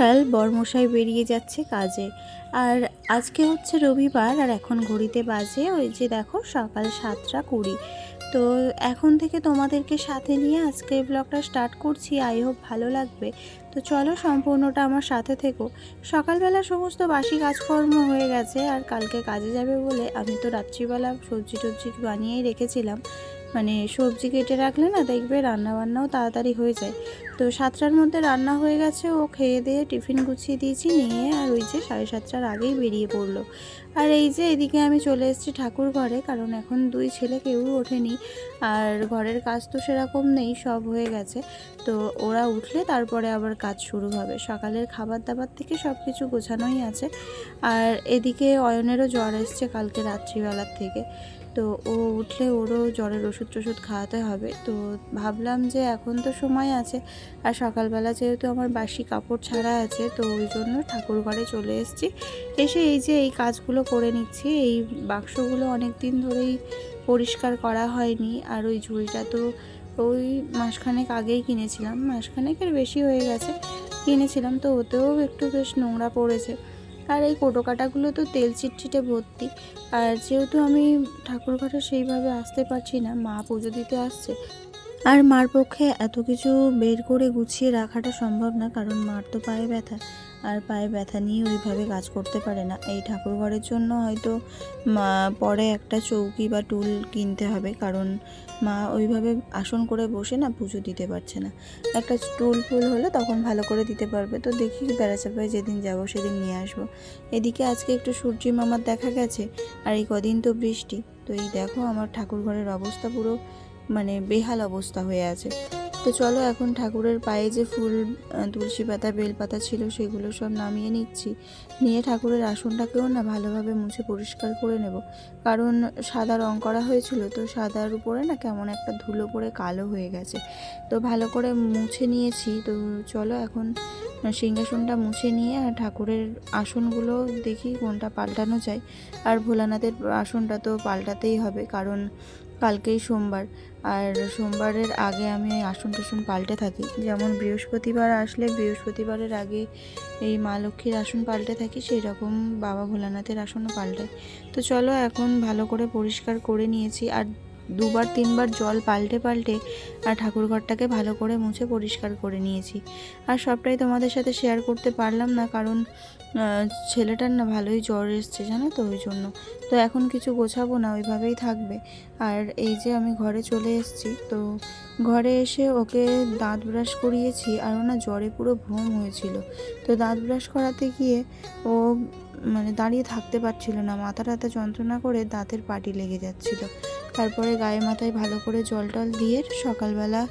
সকাল বরমশাই বেরিয়ে যাচ্ছে কাজে। আর আজকে হচ্ছে রবিবার আর এখন ঘড়িতে বাজে ওই যে দেখো সকাল সাতটা কুড়ি। তো এখন থেকে তোমাদেরকে সাথে নিয়ে আজকে ব্লগটা স্টার্ট করছি। আই হোপ ভালো লাগবে। তো চলো সম্পূর্ণটা আমার সাথে থেকো। সকালবেলা সমস্ত বাসি কাজকর্ম হয়ে গেছে আর কালকে কাজে যাবে বলে আমি তো রাত্রিবেলা সবজি টবজি বানিয়েই রেখেছিলাম। মানে সবজি কেটে রাখলে না দেখবে রান্না বান্নাও তাড়াতাড়ি হয়ে যায়। তো সাতটার মধ্যে রান্না হয়ে গেছে, ও খেয়ে দিয়ে টিফিন গুছিয়ে দিয়েছি, নিয়ে আর ওই যে সাড়ে সাতটার আগেই বেরিয়ে পড়ল। আর এই যে এদিকে আমি চলে এসেছি ঠাকুর ঘরে, কারণ এখন দুই ছেলে কেউ ওঠেনি, আর ঘরের কাজ তো সেরকম নেই, সব হয়ে গেছে। তো ওরা উঠলে তারপরে আবার কাজ শুরু হবে। সকালের খাবার দাবার থেকে সব কিছু গোছানোই আছে। আর এদিকে অয়নেরও জ্বর এসছে কালকে রাত্রিবেলার থেকে। তো ও উঠলে ওরও জ্বরের ওষুধ টষুধ খাওয়াতে হবে। তো ভাবলাম যে এখন তো সময় আছে, আর সকালবেলা যেহেতু আমার বাসি কাপড় ছাড়া আছে, তো ওই জন্য ঠাকুর ঘরে চলে এসেছি। এসে এই যে এই কাজগুলো করে নিচ্ছি, এই বাক্সগুলো অনেক দিন ধরেই পরিষ্কার করা হয়নি, আর ওই ঝুড়িটা তো ওই মাসখানেক আগেই কিনেছিলাম, মাসখানেকের বেশি হয়ে গেছে, কিনেছিলাম তো ওতেও একটু বেশ নোংরা পড়েছে। আর এই কোটো কাটাগুলো তো তেল চিটচিটে ভর্তি। আর যেহেতু আমি ঠাকুর কাটা সেইভাবে আসতে পারছি না, মা পুজো দিতে আসছে। আর মার পক্ষে এত কিছু বের করে গুছিয়ে রাখাটা সম্ভব না, কারণ মার তো পায়ে ব্যথা। আর পায়ে ব্যথা নিয়ে ওইভাবে কাজ করতে পারে না। এই ঠাকুর ঘরের জন্য হয়তো মা, পরে একটা চৌকি বা টুল কিনতে হবে, কারণ মা ওইভাবে আসন করে বসে না পুজো দিতে পারছে না। একটা টুল ফুল হলে তখন ভালো করে দিতে পারবে। তো দেখি বেড়াচাপায় যেদিন যাব সেদিন নিয়ে আসব। এদিকে আজকে একটু সূর্যি মামার দেখা গেছে, আর এই কদিন তো বৃষ্টি। তো এই দেখো আমার ঠাকুর ঘরের অবস্থা পুরো মানে বেহাল অবস্থা হয়ে আছে। তো চলো এখন ঠাকুরের পায়ে যে ফুল তুলসী পাতা, বেলপাতা ছিল সেগুলো সব নামিয়ে নিচ্ছি। নিয়ে ঠাকুরের আসনটাকেও না ভালোভাবে মুছে পরিষ্কার করে নেব। কারণ সাদা রং করা হয়েছিল তো সাদার উপরে না কেমন একটা ধুলো পড়ে কালো হয়ে গেছে। তো ভালো করে মুছে নিয়েছি। তো চলো এখন সিংহাসনটা মুছে নিয়ে আর ঠাকুরের আসনগুলো দেখি কোনটা পাল্টানো যায়। আর ভোলানাথের আসনটা তো পাল্টাতেই হবে। কারণ কালকেই সোমবার। আর সোমবারের আগে আমি আসন টাসন পাল্টে থাকি। যেমন বৃহস্পতিবার আসলে বৃহস্পতিবারের আগে এই মা লক্ষ্মীর আসন পাল্টে থাকি সেই রকম বাবা ভোলানাথের আসনও পাল্টাই। তো চলো এখন ভালো করে পরিষ্কার করে নিয়েছি। আর দুবার, তিনবার জল পাল্টে পাল্টে আর ঠাকুর ঘরটাকে ভালো করে মুছে পরিষ্কার করে নিয়েছি। আর সবটাই তোমাদের সাথে শেয়ার করতে পারলাম না কারণ ছেলেটার না ভালোই জ্বর এসছে জানো তো ওই জন্য। তো এখন কিছু গোছাবো না, ওইভাবেই থাকবে। আর এই যে আমি ঘরে চলে এসেছি, তো ঘরে এসে ওকে দাঁত ব্রাশ করিয়েছি আর ও না জ্বরে পুরো ভ্রম হয়েছিল। তো দাঁত ব্রাশ করাতে গিয়ে ও মানে দাঁড়িয়ে থাকতে পারছিল না, মাথা টাথা যন্ত্রণা করে দাঁতের পাটি লেগে যাচ্ছিল। তারপরে গায়ে মাথায় ভালো করে জল টল দিয়ে সকালবেলা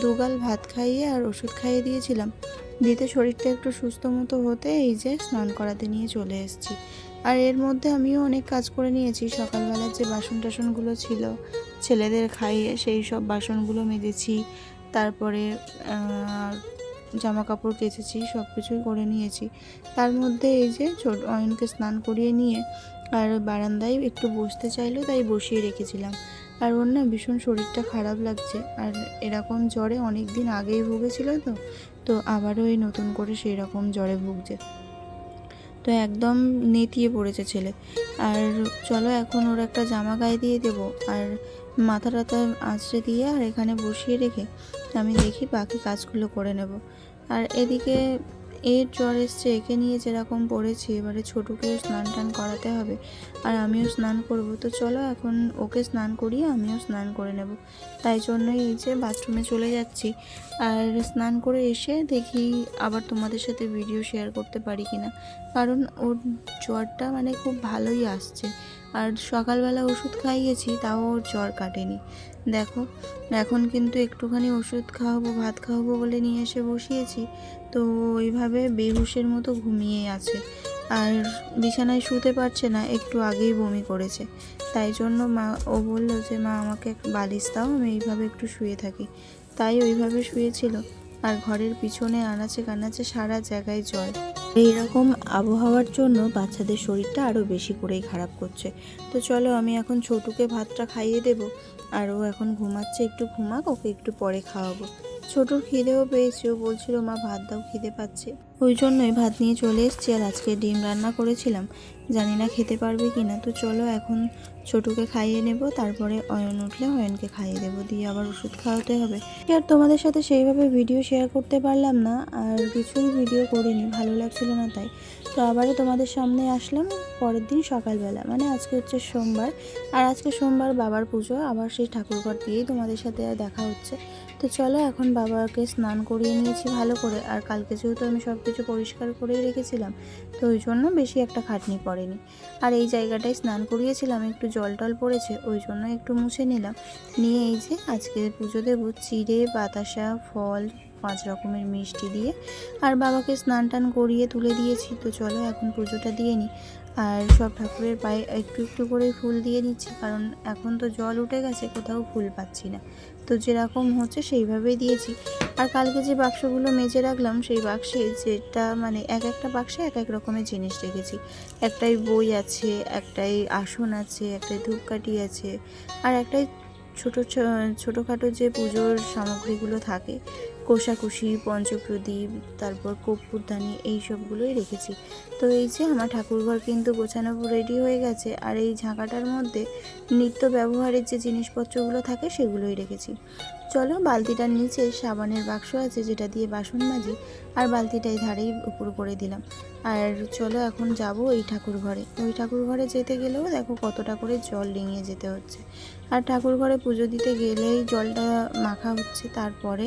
দুগাল ভাত খাইয়ে আর ওষুধ খাইয়ে দিয়েছিলাম। দিতে শরীরটা একটু সুস্থ মতো হতে এই যে স্নান করাতে নিয়ে চলে এসেছি। আর এর মধ্যে আমিও অনেক কাজ করে নিয়েছি। সকালবেলার যে বাসন টাসনগুলো ছিল ছেলেদের খাইয়ে সেই সব বাসনগুলো মেজেছি। তারপরে জামা কাপড় কেচেছি সব কিছুই করে নিয়েছি। তার মধ্যে এই যে ছোট অয়নকে স্নান করিয়ে নিয়ে আর বারান্দায় একটু বসতে চাইলো তাই বসিয়ে রেখেছিলাম। আর ওর না ভীষণ শরীরটা খারাপ লাগছে। আর এরকম জ্বরে অনেক দিন আগেই ভুগেছিল তো তো আবারও এই নতুন করে সেই রকম জ্বরে ভুগছে। তো একদম নেতিয়ে পড়েছে ছেলে। আর চলো এখন ওর একটা জামা গায়ে দিয়ে দেবো। আর মাথা টাথা আঁচড়ে দিয়ে আর এখানে বসিয়ে রেখে আমি দেখি বাকি কাজগুলো করে নেব। আর এদিকে এর জ্বর এসছে, একে নিয়ে যেরকম পড়েছি, এবারে ছোটকেও স্নান টান করাতে হবে। আর আমিও স্নান করব। তো চলো এখন ওকে স্নান করিয়ে আমিও স্নান করে নেব। তাই জন্যই এই যে বাথরুমে চলে যাচ্ছি। আর স্নান করে এসে দেখি আবার তোমাদের সাথে ভিডিও শেয়ার করতে পারি কিনা। কারণ ওর জ্বরটা মানে খুব ভালোই আসছে। আর সকালবেলা ওষুধ খাইয়েছি, তাও ওর জ্বর কাটেনি। দেখো, এখন কিন্তু একটুখানি ওষুধ খাওয়াবো, ভাত খাওয়াবো বলে নিয়ে এসে বসিয়েছি। তো ওইভাবে বেহুশের মতো ঘুমিয়ে আছে। আর বিছানায় শুতে পারছে না, একটু আগেই বমি করেছে। তাই জন্য মা, ও বলল যে, মা, আমাকে বালিশ দাও, আমি এইভাবে একটু শুয়ে থাকি। তাই ওইভাবে শুয়েছিল। আর ঘরের পিছনে আনাচে কানাচে সারা জায়গায় জল। এইরকম আবহাওয়ার জন্য বাচ্চাদের শরীরটা আরও বেশি করেই খারাপ করছে। তো চলো আমি এখন ছোটুকে ভাতটা খাইয়ে দেবো, আর ও এখন ঘুমাচ্ছে, একটু ঘুমাক, ওকে একটু পরে খাওয়াবো। ছোটোর খিদেও পেয়েছে ও বলছিল, মা, ভাত দাও, খিদে পাচ্ছে। ওই জন্যই ভাত নিয়ে চলে এসছি আর আজকে ডিম রান্না করেছিলাম। জানি না খেতে পারবে কি না তো চলো এখন ছোটুকে খাইয়ে নেব, তারপরে অয়ন উঠলে অয়নকে খাইয়ে দেবো, দিয়ে আবার ওষুধ খাওয়াতে হবে। আর তোমাদের সাথে সেইভাবে ভিডিও শেয়ার করতে পারলাম না, আর কিছুই ভিডিও করিনি, ভালো লাগছিল না তাই। তো আবারও তোমাদের সামনে আসলাম, পরের দিন সকালবেলা মানে আজকে হচ্ছে সোমবার, আর আজকে সোমবার বাবার পুজো, আবার সেই ঠাকুরঘর দিয়েই তোমাদের সাথে দেখা হচ্ছে। তো চলো, এখন বাবাকে স্নান করিয়ে নিয়েছি ভালো করে। আর কালকে যেহেতু আমি সব কিছু পরিষ্কার করেই রেখেছিলাম, তো ওই জন্য বেশি একটা খাটনি পড়েনি। আর এই জায়গাটায় স্নান করিয়েছিলাম, একটু জল টল পড়েছে, ওই জন্য একটু মুছে নিলাম। নিয়ে এই যে আজকে পুজো দেবো চিড়ে, বাতাসা, ফল, পাঁচ রকমের মিষ্টি দিয়ে। আর বাবাকে স্নান টান করিয়ে তুলে দিয়েছি, তো চলো এখন পুজোটা দিয়ে নিই। আর সব ঠাকুরের পায়ে একটু একটু করে ফুল দিয়ে নিচ্ছি, কারণ এখন তো জল উঠে গেছে, কোথাও ফুল পাচ্ছি না। তো যেরকম হচ্ছে সেইভাবেই দিয়েছি। আর কালকে যে বাক্সগুলো মেজে রাখলাম, সেই বাক্সে যেটা মানে এক একটা বাক্সে এক এক রকমের জিনিস রেখেছি। একটাই বই আছে, একটাই আসন আছে, একটাই ধূপকাঠি আছে, আর একটাই ছোটো ছোটোখাটো যে পুজোর সামগ্রীগুলো থাকে কোষাকুষি, পঞ্চপ্রদীপ, তারপর কর্পূরদানি এই সবগুলোই রেখেছি। তো এই যে আমার ঠাকুরঘর কিন্তু গোছানো রেডি হয়ে গেছে আর এই ঝাঁকাটার মধ্যে নিত্য ব্যবহারের যে জিনিসপত্রগুলো থাকে সেগুলোই রেখেছি। চলো বালতিটার নিচে সাবানের বাক্স আছে যেটা দিয়ে বাসন মাজি আর বালতিটাই ধারেই উপর করে দিলাম। আর চলো এখন যাব ওই ঠাকুর ঘরে ওই ঠাকুর ঘরে যেতে গেলেও দেখো কতটা করে জল ডিঙিয়ে যেতে হচ্ছে। আর ঠাকুর ঘরে পুজো দিতে গেলেই জলটা মাখা হচ্ছে। তারপরে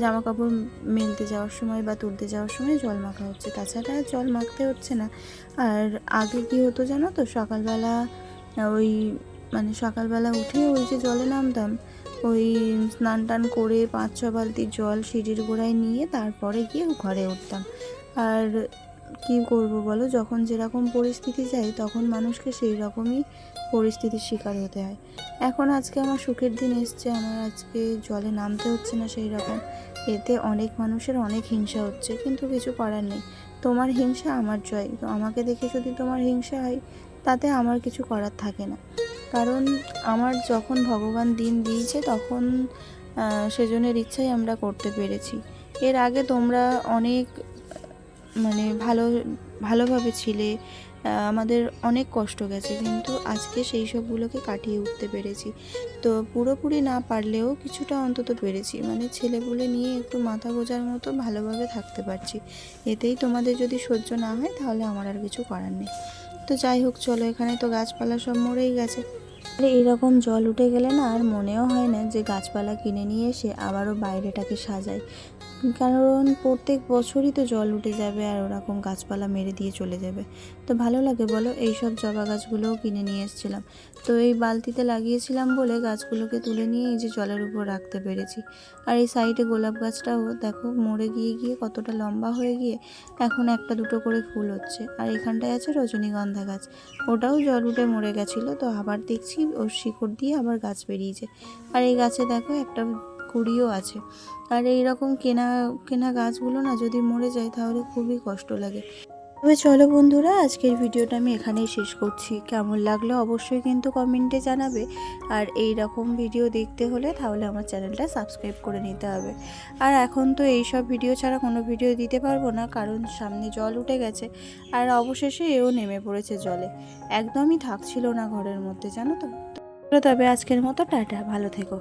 জামা কাপড় মেলতে যাওয়ার সময় বা তুলতে যাওয়ার সময় জল মাখা হচ্ছে। তাছাড়া জল মাখতে হচ্ছে না। আর আগে কি হতো জানো তো? সকালবেলা ওই মানে সকালবেলা উঠে ওই যে জলে নামতাম, ওই স্নান টান করে পাঁচ, ছ বালতি জল সিঁড়ির গোড়ায় নিয়ে তারপরে গিয়ে ঘরে উঠতাম। আর কি করব বলো? যখন যেরকম পরিস্থিতি যায়, তখন মানুষকে সেই রকমই পরিস্থিতির শিকার হতে হয়। এখন আজকে আমার সুখের দিন এসছে, আমার আজকে জলে নামতে হচ্ছে না সেই রকম। এতে অনেক মানুষের অনেক হিংসা হচ্ছে, কিন্তু কিছু করার নেই। তোমার হিংসা আমার জয় তো আমাকে দেখে যদি তোমার হিংসা হয়, তাতে আমার কিছু করার থাকে না। কারণ আমার যখন ভগবান দিন দিয়েছে, তখন সেজনের ইচ্ছাই আমরা করতে পেরেছি। এর আগে তোমরা অনেক মানে ভালো, ভালোভাবে ছিলে আমাদের অনেক কষ্ট গেছে, কিন্তু আজকে সেই সবগুলোকে কাটিয়ে উঠতে পেরেছি। তো পুরোপুরি না পারলেও কিছুটা অন্তত পেরেছি। মানে ছেলেপুলে নিয়ে একটু মাথা গোজার মতো ভালোভাবে থাকতে পারছি। এতেই তোমাদের যদি সহ্য না হয়, তাহলে আমার আর কিছু করার নেই। তো যাই হোক, চলো এখানে তো গাছপালা সব মরেই গেছে। আর এইরকম জল উঠে গেলে না আর মনেও হয় না যে গাছপালা কিনে নিয়ে এসে আবারও বাইরেটাকে সাজাই। কারণ প্রত্যেক বছরই তো জল উঠে যাবে আর ওরকম গাছপালা মেরে দিয়ে চলে যাবে। তো ভালো লাগে বলো এই সব জবা গাছগুলোও কিনে নিয়ে এসেছিলাম। তো এই বালতিতে লাগিয়েছিলাম বলে গাছগুলোকে তুলে নিয়ে এই যে জলের উপর রাখতে পেরেছি। আর এই সাইডে গোলাপ গাছটাও দেখো, মরে গিয়ে গিয়ে কতটা লম্বা হয়ে গিয়ে এখন একটা দুটো করে ফুল হচ্ছে। আর এখানটায় আছে রজনীগন্ধা গাছ, ওটাও জল উঠে মরে গেছিল। তো আবার দেখছি ওর শিকড় দিয়ে আবার গাছ বেরিয়েছে। আর এই গাছে দেখো একটা কুড়িও আছে। আর এই রকম কেনা কেনা গাছগুলো না যদি মরে যায় তাহলে খুবই কষ্ট লাগে। তবে চলো বন্ধুরা, আজকের ভিডিওটা আমি এখানেই শেষ করছি। কেমন লাগল অবশ্যই কিন্তু কমেন্টে জানাবে। আর এই রকম ভিডিও দেখতে হলে তাহলে আমার চ্যানেলটা সাবস্ক্রাইব করে নিতে হবে। আর এখন তো এই সব ভিডিও ছাড়া কোনো ভিডিও দিতে পারব না, কারণ সামনে জল উঠে গেছে। আর অবশেষে এও নেমে পড়েছে জলে। একদমই থাকছিল না ঘরের মধ্যে, জানো তো? তবে আজকের মতো টাটা, ভালো থেকো।